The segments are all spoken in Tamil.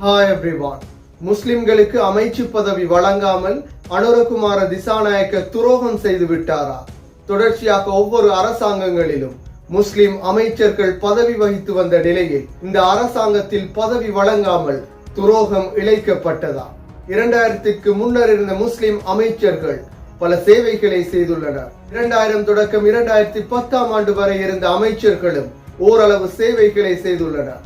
ஹாய் எவ்ரிவான் முஸ்லிம்களுக்கு அமைச்சு பதவி வழங்காமல் அனுரகுமார திசாநாயக்க துரோகம் செய்து விட்டாரா? தொடர்ச்சியாக ஒவ்வொரு அரசாங்கங்களிலும் முஸ்லிம் அமைச்சர்கள் பதவி வகித்து வந்த நிலையில் இந்த அரசாங்கத்தில் பதவி வழங்காமல் துரோகம் இழைக்கப்பட்டதா? இரண்டாயிரத்திற்கு முன்னர் இருந்த முஸ்லிம் அமைச்சர்கள் பல சேவைகளை செய்துள்ளனர். இரண்டாயிரம் தொடக்கம் இரண்டாயிரத்தி பத்தாம் ஆண்டு வரை இருந்த அமைச்சர்களும் ஓரளவு சேவைகளை செய்துள்ளனர்.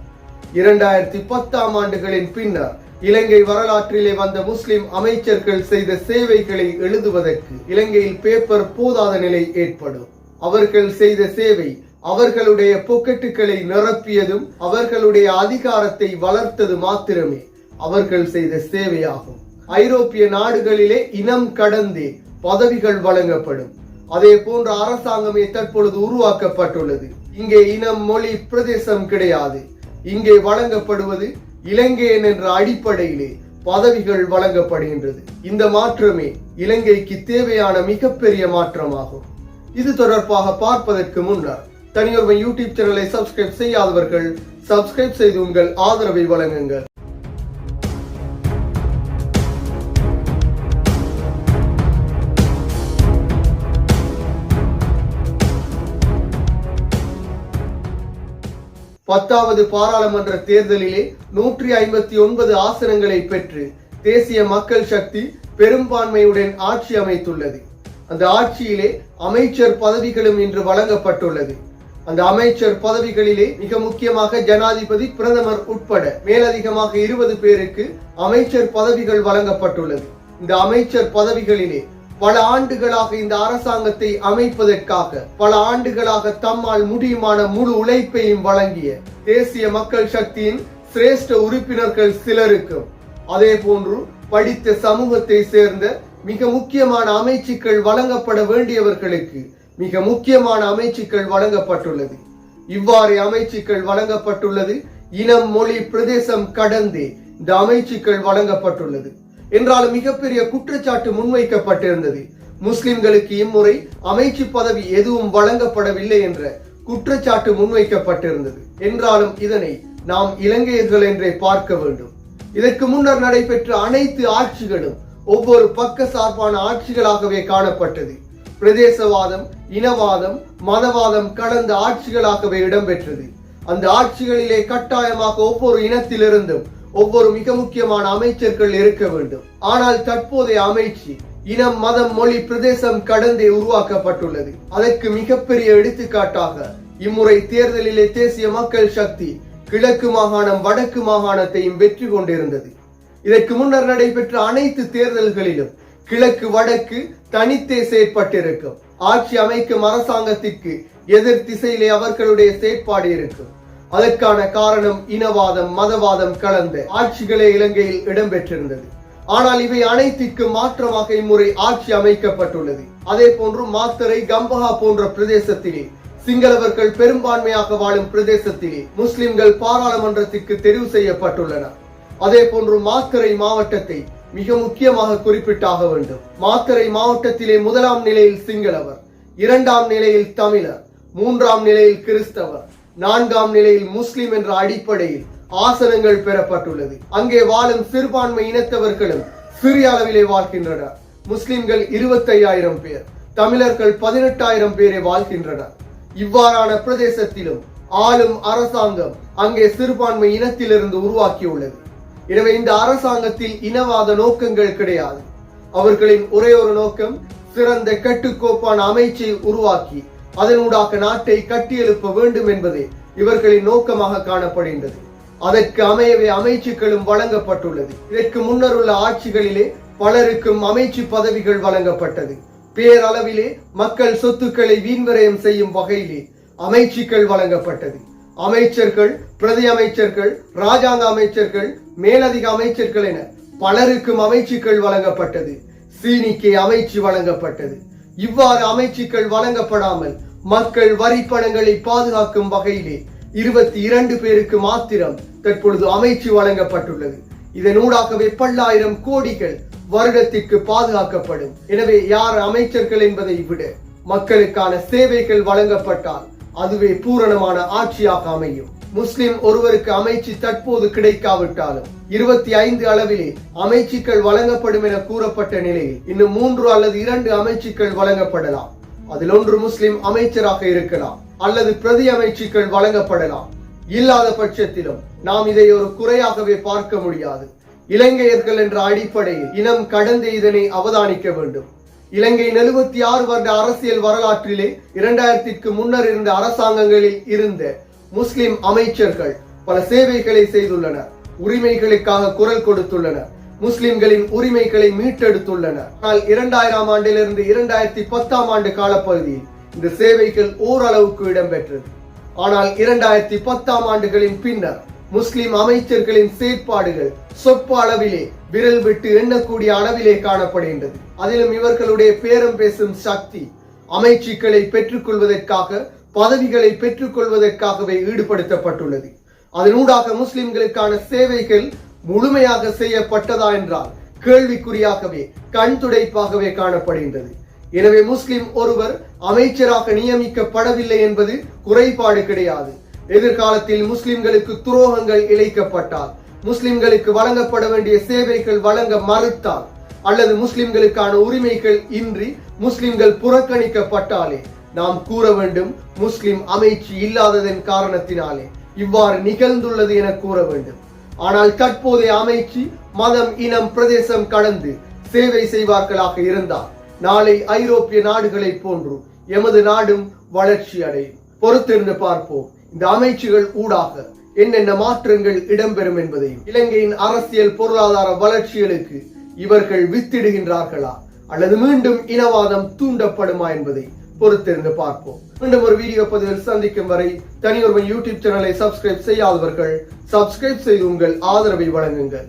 இரண்டாயிரத்தி பத்தாம் ஆண்டுகளின் பின்னர் இலங்கை வரலாற்றிலே வந்த முஸ்லிம் அமைச்சர்கள் செய்த சேவைகளை எழுதுவதற்கு இலங்கையில் பேப்பர் போதாத நிலை ஏற்படும். அவர்கள் செய்த சேவை அவர்களுடைய பொக்கெட்டுகளை நிரப்பியதும் அவர்களுடைய அதிகாரத்தை வளர்த்தது மாத்திரமே. அவர்கள் செய்த சேவையாகும். ஐரோப்பிய நாடுகளிலே இனம் கடந்தே பதவிகள் வழங்கப்படும். அதே போன்ற அரசாங்கமே தற்பொழுது உருவாக்கப்பட்டுள்ளது. இங்கே இனம் மொழி பிரதேசம் கிடையாது. இங்கே வழங்கப்படுவது இலங்கையன் என்ற அடிப்படையிலே பதவிகள் வழங்கப்படுகின்றது. இந்த மாற்றமே இலங்கைக்கு தேவையான மிகப்பெரிய மாற்றமாகும். இது தொடர்பாக பார்ப்பதற்கு முன்னர் தனியொருவன் யூடியூப் சேனலை சப்ஸ்கிரைப் செய்யாதவர்கள் சப்ஸ்கிரைப் செய்து உங்கள் ஆதரவை வழங்குங்கள். பத்தாவது பாராளுமன்ற தேர்தலிலே நூற்றி ஐம்பத்தி ஒன்பது ஆசனங்களை பெற்று தேசிய மக்கள் சக்தி பெரும்பான்மையுடன் ஆட்சி அமைத்துள்ளது. அந்த ஆட்சியிலே அமைச்சர் பதவிகளும் இன்று வழங்கப்பட்டுள்ளது. அந்த அமைச்சர் பதவிகளிலே மிக முக்கியமாக ஜனாதிபதி பிரதமர் உட்பட மேலதிகமாக இருபது பேருக்கு அமைச்சர் பதவிகள் வழங்கப்பட்டுள்ளது. இந்த அமைச்சர் பதவிகளிலே பல ஆண்டுகளாக இந்த அரசாங்கத்தை அமைப்பதற்காக பல ஆண்டுகளாக தம்மால் முடியுமான முழு உழைப்பையும் வழங்கிய தேசிய மக்கள் சக்தியின் சிரேஷ்ட உறுப்பினர்கள் சிலருக்கும் அதே போன்று படித்த சமூகத்தை சேர்ந்த மிக முக்கியமான அமைச்சுக்கள் வழங்கப்பட வேண்டியவர்களுக்கு மிக முக்கியமான அமைச்சுக்கள் வழங்கப்பட்டுள்ளது. இவ்வாறு அமைச்சுக்கள் வழங்கப்பட்டுள்ளது. இனம் மொழி பிரதேசம் கடந்தே இந்த அமைச்சுக்கள் வழங்கப்பட்டுள்ளது. என்றாலும் மிகப்பெரிய குற்றச்சாட்டு முன்வைக்கப்பட்டிருந்தது. முஸ்லிம்களுக்கு இம்முறை அமைச்சு பதவி எதுவும் வழங்கப்படவில்லை என்ற குற்றச்சாட்டு முன்வைக்கப்பட்டிருந்தது. என்றாலும் இதனை நாம் இலங்கையர்கள் என்றே பார்க்க வேண்டும். இதற்கு முன்னர் நடைபெற்ற அனைத்து ஆட்சிகளும் ஒவ்வொரு பக்க சார்பான ஆட்சிகளாகவே காணப்பட்டது. பிரதேசவாதம் இனவாதம் மதவாதம் கலந்த ஆட்சிகளாகவே இடம்பெற்றது. அந்த ஆட்சிகளிலே கட்டாயமாக ஒவ்வொரு இனத்திலிருந்தும் ஒவ்வொரு மிக முக்கியமான அமைச்சர்கள் இருக்க வேண்டும். ஆனால் தற்போதைய அமைச்சு இனம் மதம் மொழி பிரதேசம் கடந்தே உருவாக்கப்பட்டுள்ளது. அதற்கு மிகப்பெரிய எடுத்துக்காட்டாக இம்முறை தேர்தலிலே தேசிய மக்கள் சக்தி கிழக்கு மாகாணம் வடக்கு மாகாணத்தையும் வெற்றி கொண்டிருந்தது. இதற்கு முன்னர் நடைபெற்ற அனைத்து தேர்தல்களிலும் கிழக்கு வடக்கு தனித்தே செயற்பட்டிருக்கும். ஆட்சி அமைக்கும் அரசாங்கத்திற்கு எதிர் திசையிலே அவர்களுடைய செயற்பாடு இருக்கும். அதற்கான காரணம் இனவாதம் மதவாதம் கலந்த ஆட்சிகளே இலங்கையில் இடம்பெற்றிருந்தது. ஆனால் இவை அனைத்திற்கும் மாற்றமாக இம்முறை ஆட்சி அமைக்கப்பட்டுள்ளது. அதே போன்று மாத்தரை கம்பஹா போன்ற பிரதேசத்திலே சிங்களவர்கள் பெரும்பான்மையாக வாழும் பிரதேசத்திலே முஸ்லிம்கள் பாராளுமன்றத்திற்கு தெரிவு செய்யப்பட்டுள்ளனர் அதே போன்று மாத்தரை மாவட்டத்தை மிக முக்கியமாக குறிப்பிட்டாக வேண்டும். மாத்தரை மாவட்டத்திலே முதலாம் நிலையில் சிங்களவர் இரண்டாம் நிலையில் தமிழர் மூன்றாம் நிலையில் கிறிஸ்தவர் நான்காம் நிலையில் முஸ்லிம் என்ற அடிப்படையில் ஆசனங்கள் பெறப்பட்டுள்ளது. அங்கே வாழும் சிறுபான்மை இனத்தவர்களும் சிறிய அளவிலே வாழ்கின்றனர். முஸ்லிம்கள் இருபத்தையாயிரம் பேர் தமிழர்கள் பதினெட்டாயிரம் பேரை வாழ்கின்றனர். இவ்வாறான பிரதேசத்திலும் ஆளும் அரசாங்கம் அங்கே சிறுபான்மை இனத்திலிருந்து உருவாக்கியுள்ளது. எனவே இந்த அரசாங்கத்தில் இனவாத நோக்கங்கள் கிடையாது. அவர்களின் ஒரே ஒரு நோக்கம் சிறந்த கட்டுக்கோப்பான அமைச்சை உருவாக்கி அதனூடாக நாட்டை கட்டியெழுப்ப வேண்டும் என்பதே இவர்களின் நோக்கமாக காணப்படுகின்றது. அதற்கு அமையவே அமைச்சுக்களும் வழங்கப்பட்டுள்ளது. இதற்கு முன்னர் உள்ள ஆட்சிகளிலே பலருக்கும் அமைச்சு பதவிகள் வழங்கப்பட்டது. பேரளவிலே மக்கள் சொத்துக்களை வீண்விரயம் செய்யும் வகையிலே அமைச்சுக்கள் வழங்கப்பட்டது. அமைச்சர்கள் பிரதி அமைச்சர்கள் ராஜாங்க அமைச்சர்கள் மேலதிக அமைச்சர்கள் என பலருக்கும் அமைச்சுக்கள் வழங்கப்பட்டது. சீனிக்கு அமைச்சு வழங்கப்பட்டது. இவ்வாறு அமைச்சுக்கள் வழங்கப்படாமல் மக்கள் வரி பணங்களை பாதுகாக்கும் வகையிலே இருபத்தி இரண்டு பேருக்கு மாத்திரம் தற்பொழுது அமைச்சு வழங்கப்பட்டுள்ளது. இதனூடாகவே பல்லாயிரம் கோடிகள் வருடத்திற்கு பாதுகாக்கப்படும். எனவே யார் அமைச்சர்கள் என்பதை விட மக்களுக்கான சேவைகள் வழங்கப்பட்டால் அதுவே பூரணமான ஆட்சியாக அமையும். முஸ்லிம் ஒருவருக்கு அமைச்சு தற்போது கிடைக்காவிட்டாலும் இருபத்தி ஐந்து அளவிலே அமைச்சுக்கள் வழங்கப்படும் என கூறப்பட்ட நிலையில் இன்னும் மூன்று அல்லது இரண்டு அமைச்சுக்கள் வழங்கப்படலாம். அதில் ஒன்று முஸ்லிம் அமைச்சராக இருக்கலாம் அல்லது பிரதி அமைச்சுக்கள் வழங்கப்படலாம். இல்லாத பட்சத்திலும் நாம் இதை ஒரு குறையாகவே பார்க்க முடியாது. இலங்கையர்கள் என்ற அடிப்படையில் இனம் கடந்து இதனை அவதானிக்க வேண்டும். இலங்கையின் எழுபத்தி ஆறு வருட அரசியல் வரலாற்றிலே இரண்டாயிரத்திற்கு முன்னர் இருந்த அரசாங்கங்களில் இருந்த முஸ்லிம் அமைச்சர்கள் பல சேவைகளை செய்துள்ளனர் உரிமைகளுக்காக குரல் கொடுத்துள்ளனர் முஸ்லிம்களின் உரிமைகளை மீட்டெடுத்துள்ளனர். ஆனால் இரண்டாயிரம் ஆண்டிலிருந்து இரண்டாயிரத்தி பத்தாம் ஆண்டு காலப்பகுதியில் இந்த சேவைகள் ஓரளவுக்கு இடம்பெற்றது. ஆனால் இரண்டாயிரத்தி பத்தாம் ஆண்டுகளின் பின்னர் முஸ்லிம் அமைச்சர்களின் செயற்பாடுகள் சொற்ப அளவிலே விரல் விட்டு எண்ணக்கூடிய அளவிலே காணப்படுகின்றது. அதிலும் இவர்களுடைய பேரம் பேசும் சக்தி அமைச்சுக்களை பெற்றுக் கொள்வதற்காக பதவிகளை பெற்றுக்கொள்வதற்காகவே ஈடுபடுத்தப்பட்டுள்ளது. அதனூடாக முஸ்லிம்களுக்கான சேவைகள் முழுமையாக செய்யப்பட்டதா என்றால் கேள்விக்குறியாகவே கண் துடைப்பாகவே காணப்படுகின்றது. எனவே முஸ்லிம் ஒருவர் அமைச்சராக நியமிக்கப்படவில்லை என்பது குறைபாடு கிடையாது. எதிர்காலத்தில் முஸ்லிம்களுக்கு துரோகங்கள் இழைக்கப்பட்டால் முஸ்லிம்களுக்கு வழங்கப்பட வேண்டிய சேவைகள் வழங்க மறுத்தால் அல்லது முஸ்லிம்களுக்கான உரிமைகள் இன்றி முஸ்லிம்கள் புறக்கணிக்கப்பட்டாலே நாம் கூற வேண்டும் முஸ்லிம் அமைச்சு இல்லாததன் காரணத்தினாலே இவ்வாறு நிகழ்ந்துள்ளது என கூற வேண்டும். ஆனால் தற்போதைய அமைச்சு மதம் இனம் பிரதேசம் கடந்து சேவை செய்வார்களாக இருந்தால் நாளை ஐரோப்பிய நாடுகளைப் போன்று எமது நாடும் வளர்ச்சி அடையும். பொறுத்திருந்து பார்ப்போம். இந்த அமைச்சுகள் ஊடாக என்னென்ன மாற்றங்கள் இடம்பெறும் என்பதையும் இலங்கையின் அரசியல் பொருளாதார வளர்ச்சிகளுக்கு இவர்கள் வித்திடுகின்றார்களா? அல்லது மீண்டும் இனவாதம் தூண்டப்படுமா என்பதை பொறுத்திருந்து பார்ப்போம். மீண்டும் ஒரு வீடியோ பதிவில் சந்திக்கும் வரை தனியொருவன் யூடியூப் சேனலை சப்ஸ்கிரைப் செய்யாதவர்கள் சப்ஸ்கிரைப் செய்து உங்கள் ஆதரவை வழங்குங்கள்.